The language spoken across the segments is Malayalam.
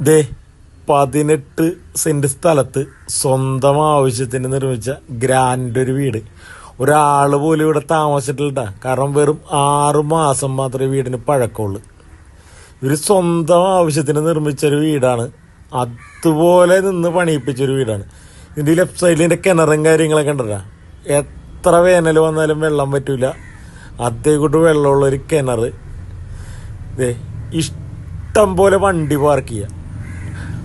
ദേ പതിനെട്ട് സെന്റ് സ്ഥലത്ത് സ്വന്തം ആവശ്യത്തിന് നിർമ്മിച്ച ഗ്രാൻഡ് ഒരു വീട്. ഒരാൾ പോലും ഇവിടെ താമസിച്ചിട്ടില്ല കാരണം വെറും ആറു മാസം മാത്രമേ വീടിന് പഴക്കമുള്ളൂ. ഇവർ സ്വന്തം ആവശ്യത്തിന് നിർമ്മിച്ചൊരു വീടാണ്. അതുപോലെ നിന്ന് പണിയിപ്പിച്ചൊരു വീടാണ്. ഇതിന്റെ ലെഫ്റ്റ് സൈഡിൽ ഇതിന്റെ കിണറും കാര്യങ്ങളൊക്കെ ഉണ്ടല്ലോ. എത്ര വേനൽ വന്നാലും വെള്ളം പറ്റൂല. അതേക്കൂട്ട് വെള്ളമുള്ളൊരു കിണർ ഇഷ്ടം പോലെ വണ്ടി പാർക്ക് ചെയ്യുക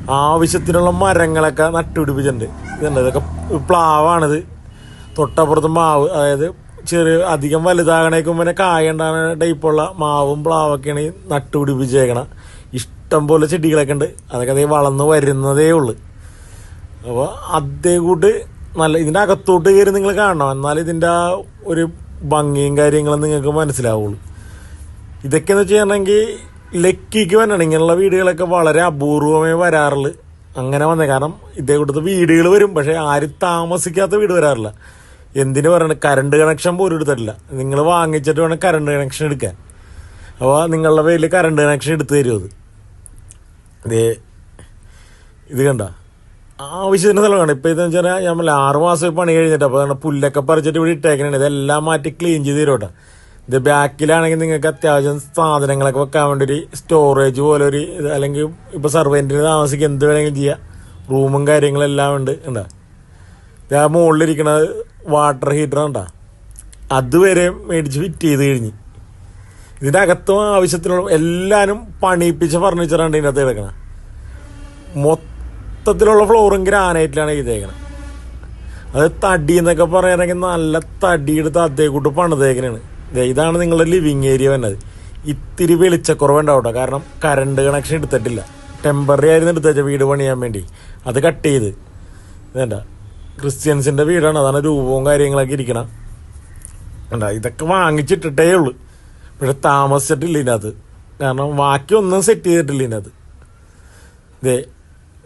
ആവശ്യത്തിനുള്ള മരങ്ങളൊക്കെ നട്ടുപിടിപ്പിച്ചിട്ടുണ്ട്. ഇതുണ്ട്. ഇതൊക്കെ പ്ലാവാണിത്. തൊട്ടപ്പുറത്ത് മാവ് അതായത് ചെറിയ അധികം വലുതാകണേക്കും പിന്നെ കായ ഉണ്ടാകുന്ന ടൈപ്പുള്ള മാവും പ്ലാവൊക്കെയാണ് ഈ നട്ടുപിടിപ്പിച്ചേക്കണം. ഇഷ്ടം പോലെ ചെടികളൊക്കെ ഉണ്ട്. അതൊക്കെ അതേ വളർന്ന് വരുന്നതേ ഉള്ളു. അപ്പോൾ അതേ കൂട്ട് നല്ല ഇതിന്റെ അകത്തോട്ട് കയറി നിങ്ങൾ കാണണം? എന്നാൽ ഇതിന്റെ ആ ഒരു ഭംഗിയും കാര്യങ്ങളും നിങ്ങൾക്ക് മനസ്സിലാവുള്ളൂ. ഇതൊക്കെ എന്ന് വെച്ചിട്ടുണ്ടെങ്കിൽ ലക്കിക്ക് വരണം ഇങ്ങനെയുള്ള വീടുകളൊക്കെ വളരെ അപൂർവമേ വരാറില്ല അങ്ങനെ വന്നേ. കാരണം ഇതേ കൂട്ടത്ത് വീടുകൾ വരും. പക്ഷേ ആരും താമസിക്കാത്ത വീട് വരാറില്ല. എന്തിനു പറയണ? കറണ്ട് കണക്ഷൻ പോലും എടുത്തിട്ടില്ല. നിങ്ങൾ വാങ്ങിച്ചിട്ട് വേണം കറണ്ട് കണക്ഷൻ എടുക്കാൻ. അപ്പോൾ നിങ്ങളുടെ പേരിൽ കറണ്ട് കണക്ഷൻ എടുത്തു തരും അത്? ഇതേ ഇത് കണ്ട. ആവശ്യത്തിന് സ്ഥലമാണ്. ഇപ്പോൾ ഇതെന്ന് വെച്ചാൽ ഞാൻ ആറ് മാസം പണി കഴിഞ്ഞിട്ട് അപ്പോൾ പുല്ലൊക്കെ പറിച്ചിട്ട് ഇവിടെ ഇട്ടേക്കണേ. ഇതെല്ലാം മാറ്റി ക്ലീൻ ചെയ്ത് തരും കേട്ടോ ഇത് ബാക്കിലാണെങ്കിൽ നിങ്ങൾക്ക് അത്യാവശ്യം സാധനങ്ങളൊക്കെ വെക്കാൻ വേണ്ടി ഒരു സ്റ്റോറേജ് പോലെ ഒരു ഇത് അല്ലെങ്കിൽ ഇപ്പൊ സർവന്റിന് താമസിക്കുക എന്ത് വേണമെങ്കിലും ചെയ്യാം. റൂമും കാര്യങ്ങളെല്ലാം ഉണ്ട് ഉണ്ടാ ഇത് ആ മുകളിലിരിക്കണ വാട്ടർ ഹീറ്റർ ഉണ്ടാ അതുവരെ മേടിച്ച് ഫിറ്റ് ചെയ്ത് കഴിഞ്ഞ്. ഇതിന്റെ അകത്തും ആവശ്യത്തിനുള്ള എല്ലാരും പണിയിപ്പിച്ച ഫർണിച്ചറാണ് ഇതിനകത്ത് കിടക്കണം മൊത്തത്തിലുള്ള ഫ്ലോറും ഗ്രാനൈറ്റിലാണ് ചെയ്തേക്കണം അത് തടി എന്നൊക്കെ പറയുകയാണെങ്കിൽ നല്ല തടിയെടുത്ത് അതേക്കൂട്ട് കൂട്ട് പണിതേക്കണാണ്. ഇതാണ് നിങ്ങളുടെ ലിവിങ് ഏരിയ വന്നത്. ഇത്തിരി വെളിച്ചക്കുറവുണ്ടാവട്ടെ കാരണം കറണ്ട് കണക്ഷൻ എടുത്തിട്ടില്ല. ടെമ്പററി ആയിരുന്നു എടുത്തുവെച്ച വീട് പണിയാൻ വേണ്ടി. അത് കട്ട് ചെയ്ത്. ഇതേണ്ട. ക്രിസ്ത്യൻസിന്റെ വീടാണ്. അതാണ് രൂപവും കാര്യങ്ങളൊക്കെ ഇരിക്കണം. ഉണ്ടാ ഇതൊക്കെ വാങ്ങിച്ചിട്ടിട്ടേ ഉള്ളൂ. പക്ഷെ താമസിച്ചിട്ടില്ല ഇതിനകത്ത്. കാരണം ബാക്കി ഒന്നും സെറ്റ് ചെയ്തിട്ടില്ല ഇതിനകത്ത്. ഇതേ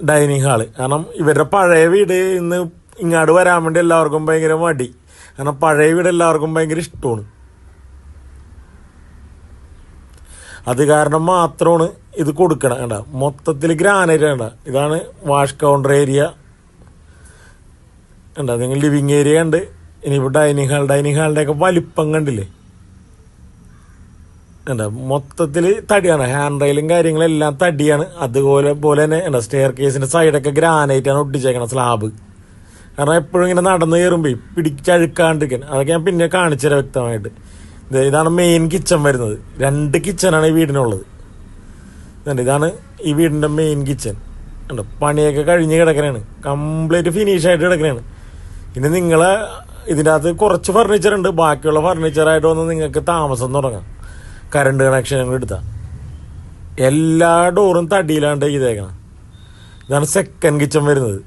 ഡൈനിങ് ഹാൾ കാരണം ഇവരുടെ പഴയ വീട് ഇന്ന് ഇങ്ങോട്ട് വരാൻ വേണ്ടി എല്ലാവർക്കും ഭയങ്കര മടി. കാരണം പഴയ വീട് എല്ലാവർക്കും ഭയങ്കര ഇഷ്ടമാണ്. അത് കാരണം മാത്രമാണ് ഇത് കൊടുക്കണം കണ്ട? മൊത്തത്തിൽ ഗ്രാനൈറ്റ് കണ്ട? ഇതാണ് വാഷ് കൗണ്ടർ ഏരിയ കണ്ട? നിങ്ങൾ ലിവിങ് ഏരിയ ഉണ്ട് ഇനിയിപ്പോൾ ഡൈനിങ് ഹാൾ ഡൈനിങ് ഹാളിന്റെ ഒക്കെ വലിപ്പം കണ്ടില്ലേ? എന്താ മൊത്തത്തിൽ തടിയാണ്. ഹാൻഡ് റെയിലും കാര്യങ്ങളെല്ലാം തടിയാണ്. അതുപോലെ പോലെ തന്നെ എന്താ സ്റ്റെയർ കേസിന്റെ സൈഡൊക്കെ ഗ്രാനൈറ്റ് ആണ് ഒട്ടിച്ചേക്കണം സ്ലാബ് കാരണം എപ്പോഴും ഇങ്ങനെ നടന്ന് കയറുമ്പോൾ പിടിച്ചഴുക്കാണ്ടിരിക്കാൻ അതൊക്കെ ഞാൻ പിന്നെ കാണിച്ചു തരാം വ്യക്തമായിട്ട്. ഇതാണ് മെയിൻ കിച്ചൺ വരുന്നത്. രണ്ട് കിച്ചണാണ് ഈ വീടിനുള്ളത്. ഇതുണ്ട് ഇതാണ് ഈ വീടിന്റെ മെയിൻ കിച്ചൺ ഉണ്ട് പണിയൊക്കെ കഴിഞ്ഞ് കിടക്കണാണ്. കംപ്ലീറ്റ് ഫിനിഷായിട്ട് കിടക്കണാണ്. ഇനി നിങ്ങളെ ഇതിന്റെ അകത്ത് കുറച്ച് ഫർണിച്ചർ ഉണ്ട്. ബാക്കിയുള്ള ഫർണിച്ചറായിട്ട് വന്ന് നിങ്ങൾക്ക് താമസം തുടങ്ങാം. കറണ്ട് കണക്ഷൻ ഞങ്ങൾ എടുത്താൽ എല്ലാ ഡോറും തടിയിലാണ്ട് ചെയ്തേക്കണം ഇതാണ് സെക്കൻഡ് കിച്ചൺ വരുന്നത്.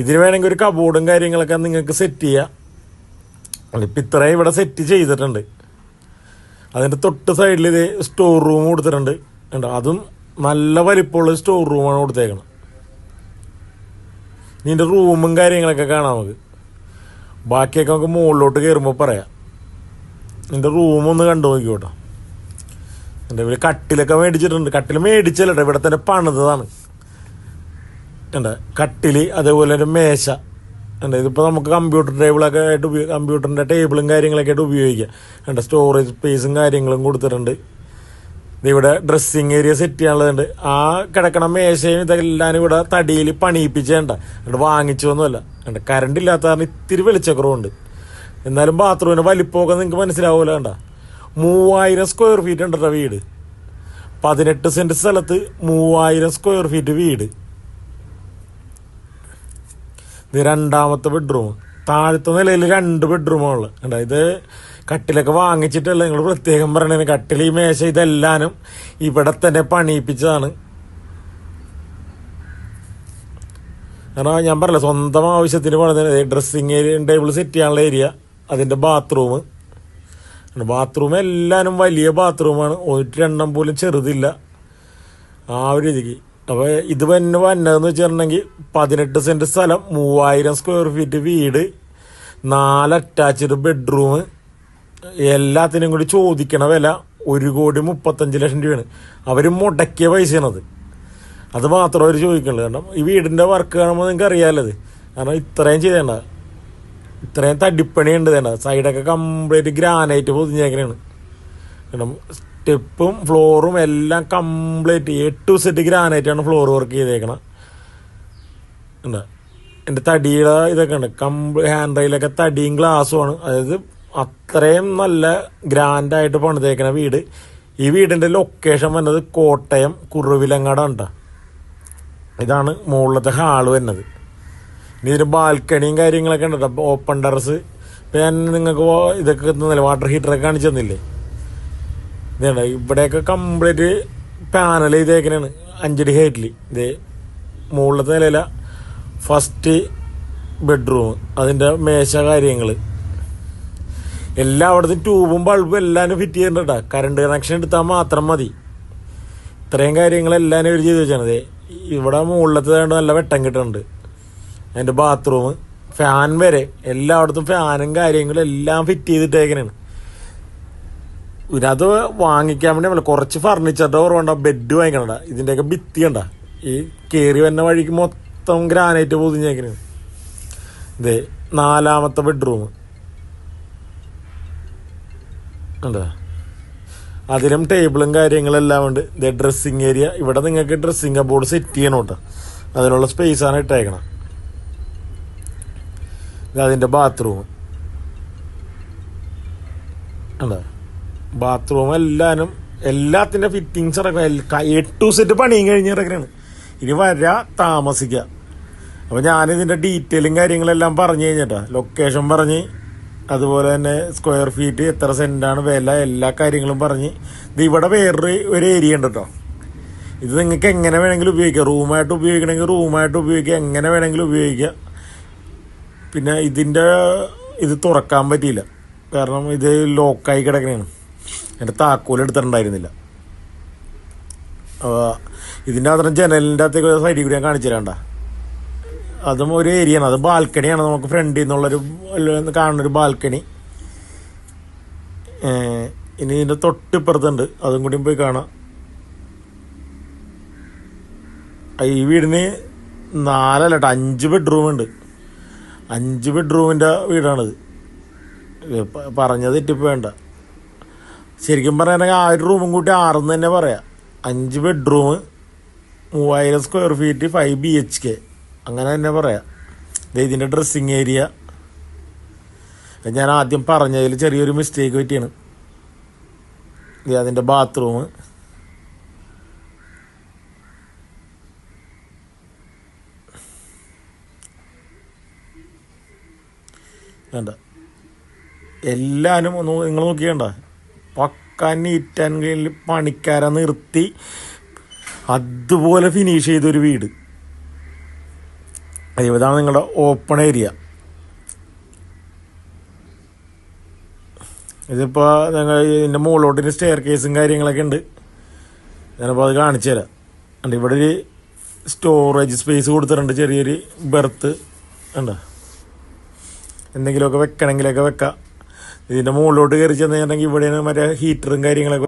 ഇതിന് വേണമെങ്കിൽ ഒരു കബോർഡും കാര്യങ്ങളൊക്കെ നിങ്ങൾക്ക് സെറ്റ് ചെയ്യാം. ഇപ്പം ഇത്രയും ഇവിടെ സെറ്റ് ചെയ്തിട്ടുണ്ട്. അതിന്റെ തൊട്ട് സൈഡിൽ ഇത് സ്റ്റോർ റൂം കൊടുത്തിട്ടുണ്ട്. ഉണ്ട് അതും നല്ല വലിപ്പമുള്ള സ്റ്റോർ റൂമാണ് കൊടുത്തേക്കണം ഇതിന്റെ റൂമും കാര്യങ്ങളൊക്കെ കാണാം നമുക്ക്. ബാക്കിയൊക്കെ നമുക്ക് മുകളിലോട്ട് കയറുമ്പോൾ പറയാം. നിന്റെ റൂമൊന്ന് കണ്ടു നോക്കിക്കോട്ടോ. എന്റെ ഇവർ കട്ടിലൊക്കെ മേടിച്ചിട്ടുണ്ട്. കട്ടിൽ മേടിച്ചല്ലോ ഇവിടെ തന്നെ പണിതാണ് ഉണ്ട് കട്ടിൽ അതേപോലെ ഒരു മേശ. ഉണ്ട് ഇതിപ്പോൾ നമുക്ക് കമ്പ്യൂട്ടർ ടേബിളൊക്കെ ആയിട്ട് ഉപയോഗി കമ്പ്യൂട്ടറിന്റെ ടേബിളും കാര്യങ്ങളൊക്കെ ആയിട്ട് ഉപയോഗിക്കാം. ഉണ്ട് സ്റ്റോറേജ് സ്പേസും കാര്യങ്ങളും കൊടുത്തിട്ടുണ്ട്. ഇതിവിടെ ഡ്രസ്സിങ് ഏരിയ സെറ്റ് ചെയ്യാനുള്ളതുണ്ട്. ആ കിടക്കണ മേശയും ഇതെല്ലാം ഇവിടെ തടിയിൽ പണിയിപ്പിച്ചേണ്ട. എന്നിട്ട് വാങ്ങിച്ചു ഒന്നുമല്ല ഉണ്ട് കറണ്ട് ഇല്ലാത്ത കാരണം ഇത്തിരി വെളിച്ചക്കുറവുണ്ട്. എന്നാലും ബാത്റൂമിന്റെ വലിപ്പമൊക്കെ നിങ്ങൾക്ക് മനസ്സിലാവില്ല കണ്ട. മൂവായിരം സ്ക്വയർ ഫീറ്റ് ഉണ്ട് വീട്. പതിനെട്ട് സെന്റ് സ്ഥലത്ത് മൂവായിരം സ്ക്വയർ ഫീറ്റ് വീട്. ഇത് രണ്ടാമത്തെ ബെഡ്റൂം താഴത്തെ നിലയിൽ രണ്ട് ബെഡ്റൂമുകൾ കണ്ടോ ഇത് കട്ടിലൊക്കെ വാങ്ങിച്ചിട്ടല്ല നിങ്ങൾ പ്രത്യേകം പറയണേ കട്ടിൽ ഈ മേശ ഇതെല്ലാനും ഇവിടെ തന്നെ പണിയിപ്പിച്ചതാണ്. കാരണം ഞാൻ പറഞ്ഞില്ല സ്വന്തം ആവശ്യത്തിന് പണിതന്നെ ഡ്രസ്സിങ് ഏരിയ ടേബിൾ സെറ്റ് ചെയ്യാനുള്ള ഏരിയ അതിന്റെ ബാത്റൂം ബാത്റൂം എല്ലാവരും വലിയ ബാത്റൂമാണ് ഒരെണ്ണം പോലും ചെറുതില്ല. ആ ഒരു രീതിക്ക്. അപ്പൊ ഇത് തന്നെ വന്നതെന്ന് വെച്ചിട്ടുണ്ടെങ്കിൽ പതിനെട്ട് സെന്റ് സ്ഥലം മൂവായിരം സ്ക്വയർ ഫീറ്റ് വീട് നാല് അറ്റാച്ച്ഡ് ബെഡ്റൂം എല്ലാത്തിനും കൂടി ചോദിക്കണ വില ഒരു കോടി മുപ്പത്തഞ്ച് ലക്ഷം രൂപയാണ്. അവർ മുടക്കിയ പൈസയാണത്. അത് മാത്രമേ അവർ ചോദിക്കുള്ളൂ കാരണം ഈ വീടിന്റെ വർക്ക് കാണുമ്പോൾ നിങ്ങൾക്ക് അറിയാമല്ലോ അത് കാരണം ഇത്രയും ചെയ്തേണ്ട. ഇത്രയും തടിപ്പണി ഉണ്ട് തേണ്ട സൈഡൊക്കെ കംപ്ലീറ്റ് ഗ്രാനൈറ്റ് പൊതിഞ്ഞേക്കണാണ്. കാരണം സ്റ്റെപ്പും ഫ്ലോറും എല്ലാം കംപ്ലീറ്റ് എ ടു സെറ്റ് ഗ്രാനൈറ്റാണ് ഫ്ലോർ വർക്ക് ചെയ്തേക്കണം. ഉണ്ട്. എന്റെ തടിയുടെ ഇതൊക്കെ ഉണ്ട്. കംപ്ലി ഹാൻഡ് റെയിലൊക്കെ തടിയും ഗ്ലാസ്സും ആണ്. അതായത് അത്രയും നല്ല ഗ്രാൻഡായിട്ട് പണിതേക്കണ വീട്. ഈ വീടിന്റെ ലൊക്കേഷൻ വന്നത് കോട്ടയം കുറുവിലങ്ങാടാണ് ട്ടോ. ഇതാണ് മുകളിലത്തെ ഹാൾ വരുന്നത്. ഇനി ഇതിന് ബാൽക്കണിയും കാര്യങ്ങളൊക്കെ ഉണ്ട് കേട്ടോ ഓപ്പൺ ടെറസ് ഇപ്പം ഞാൻ നിങ്ങൾക്ക് ഇതൊക്കെ തന്നില്ലേ വാട്ടർ ഹീറ്ററൊക്കെ കാണിച്ചു തന്നില്ലേ? ഇതേണ്ട ഇവിടെയൊക്കെ കംപ്ലീറ്റ് പാനൽ ചെയ്തേക്കണാണ്. അഞ്ചടി ഹൈറ്റിൽ ഇത് മുകളിലത്തെ നിലയില ഫസ്റ്റ് ബെഡ്റൂം അതിന്റെ മേശ കാര്യങ്ങൾ എല്ലാം അവിടുത്തെ ട്യൂബും ബൾബും എല്ലാം ഫിറ്റ് ചെയ്തിട്ടുണ്ടാ കറണ്ട് കണക്ഷൻ എടുത്താൽ മാത്രം മതി. ഇത്രയും കാര്യങ്ങളെല്ലാം ഇവർ ചെയ്ത് വെച്ചാണ്. ദേ ഇവിടെ മുകളിലത്തെ ദേ നല്ല വെട്ടം കിട്ടുന്നുണ്ട് അതിന്റെ ബാത്റൂം ഫാൻ വരെ. എല്ലായിടത്തും ഫാനും കാര്യങ്ങളും എല്ലാം ഫിറ്റ് ചെയ്തിട്ടേക്കണാണ്. ഇതിനകത്ത് വാങ്ങിക്കാൻ വേണ്ടി നമ്മൾ കുറച്ച് ഫർണിച്ചറിന്റെ കുറവുണ്ട ബെഡ് വാങ്ങിക്കണ്ട. ഇതിന്റെയൊക്കെ ഭിത്തി കണ്ട. ഈ കയറി വന്ന വഴിക്ക് മൊത്തം ഗ്രാനൈറ്റ് പൊതിഞ്ഞേക്കണ. ഇതേ നാലാമത്തെ ബെഡ്റൂം ഉണ്ടോ അതിലും ടേബിളും കാര്യങ്ങളെല്ലാം ഉണ്ട്. ഇതേ ഡ്രസ്സിങ് ഏരിയ ഇവിടെ നിങ്ങൾക്ക് ഡ്രസ്സിങ് ബോർഡ് സെറ്റ് ചെയ്യണം കേട്ടോ. അതിനുള്ള സ്പേസ് ആണ് ഇട്ടേക്കണം. ഇത് അതിന്റെ ബാത്റൂം ഉണ്ടോ ബാത്റൂം എല്ലാനും എല്ലാത്തിന്റെ ഫിറ്റിങ്സ് അടക്കം എ ടു സെറ്റ് പണിയും കഴിഞ്ഞ് കിടക്കണാണ് ഇനി വരാ താമസിക്കുക അപ്പൊ ഞാനിതിന്റെ ഡീറ്റെയിലും കാര്യങ്ങളെല്ലാം പറഞ്ഞു കഴിഞ്ഞിട്ടാ. ലൊക്കേഷൻ പറഞ്ഞ് അതുപോലെ തന്നെ സ്ക്വയർ ഫീറ്റ് എത്ര സെന്റാണ് വില എല്ലാ കാര്യങ്ങളും പറഞ്ഞ്. ഇത് ഇവിടെ വേറൊരു ഒരു ഏരിയ ഉണ്ട് കേട്ടോ ഇത് നിങ്ങൾക്ക് എങ്ങനെ വേണമെങ്കിലും ഉപയോഗിക്കാം. റൂമായിട്ട് ഉപയോഗിക്കണമെങ്കിൽ റൂമായിട്ട് ഉപയോഗിക്കാം. എങ്ങനെ വേണമെങ്കിലും ഉപയോഗിക്കാം. പിന്നെ ഇതിന്റെ ഇത് തുറക്കാൻ പറ്റിയില്ല. കാരണം ഇത് ലോക്കായി കിടക്കണേണ്. എന്റെ താക്കോൽ എടുത്തിട്ടുണ്ടായിരുന്നില്ല. ഇതിന്റെ അത്ര ജനലിന്റെ അകത്തേക്ക് സൈഡിൽ കൂടി ഞാൻ കാണിച്ചു തരാണ്ട അതും ഒരു ഏരിയ ആണ്. അത് ബാൽക്കണിയാണ് നമുക്ക് ഫ്രണ്ടിൽ നിന്നുള്ളൊരു കാണുന്നൊരു ബാൽക്കണി ഇനി ഇതിന്റെ തൊട്ടിപ്പുറത്തുണ്ട്. അതും കൂടി പോയി കാണാം. ഈ വീടിന് നാലല്ല കേട്ടോ അഞ്ച് ബെഡ്റൂം ഉണ്ട്. അഞ്ച് ബെഡ്റൂമിന്റെ വീടാണിത്. പറഞ്ഞത് ഇട്ടിപ്പോൾ വേണ്ട ശരിക്കും പറയുകയാണെങ്കിൽ ആ ഒരു റൂമും കൂട്ടി ആറെന്ന് തന്നെ പറയാം. അഞ്ച് ബെഡ്റൂം മൂവായിരം square feet five B H K അങ്ങനെ തന്നെ പറയാം. ഇതിന്റെ ഡ്രസ്സിങ് ഏരിയ ഞാൻ ആദ്യം പറഞ്ഞതിൽ ചെറിയൊരു മിസ്റ്റേക്ക് പറ്റിയാണ്. അതിന്റെ ബാത്റൂം വേണ്ട എല്ലാവരും ഒന്ന് നിങ്ങൾ നോക്കിയണ്ട പക്ക നീറ്റ് ആൻഡ് പണിക്കാരെ നിർത്തി അതുപോലെ ഫിനിഷ് ചെയ്തൊരു വീട്. ഇതാണ് നിങ്ങളുടെ ഓപ്പൺ ഏരിയ ഇതിപ്പോൾ ഞങ്ങൾ ഇതിന്റെ മുകളിലോട്ടിന് സ്റ്റെയർ കേസും കാര്യങ്ങളൊക്കെ ഉണ്ട്. ഞാനിപ്പോൾ അത് കാണിച്ചു തരാം. ഉണ്ട് ഇവിടെ ഒരു സ്റ്റോറേജ് സ്പേസ് കൊടുത്തിട്ടുണ്ട് ചെറിയൊരു ബെർത്ത് ഉണ്ട് എന്തെങ്കിലുമൊക്കെ വെക്കണമെങ്കിലൊക്കെ വെക്കാം. ഇതിന്റെ മുകളിലോട്ട് കയറി ചെന്ന് ഇവിടെയാണ് മറ്റേ ഹീറ്ററും കാര്യങ്ങളൊക്കെ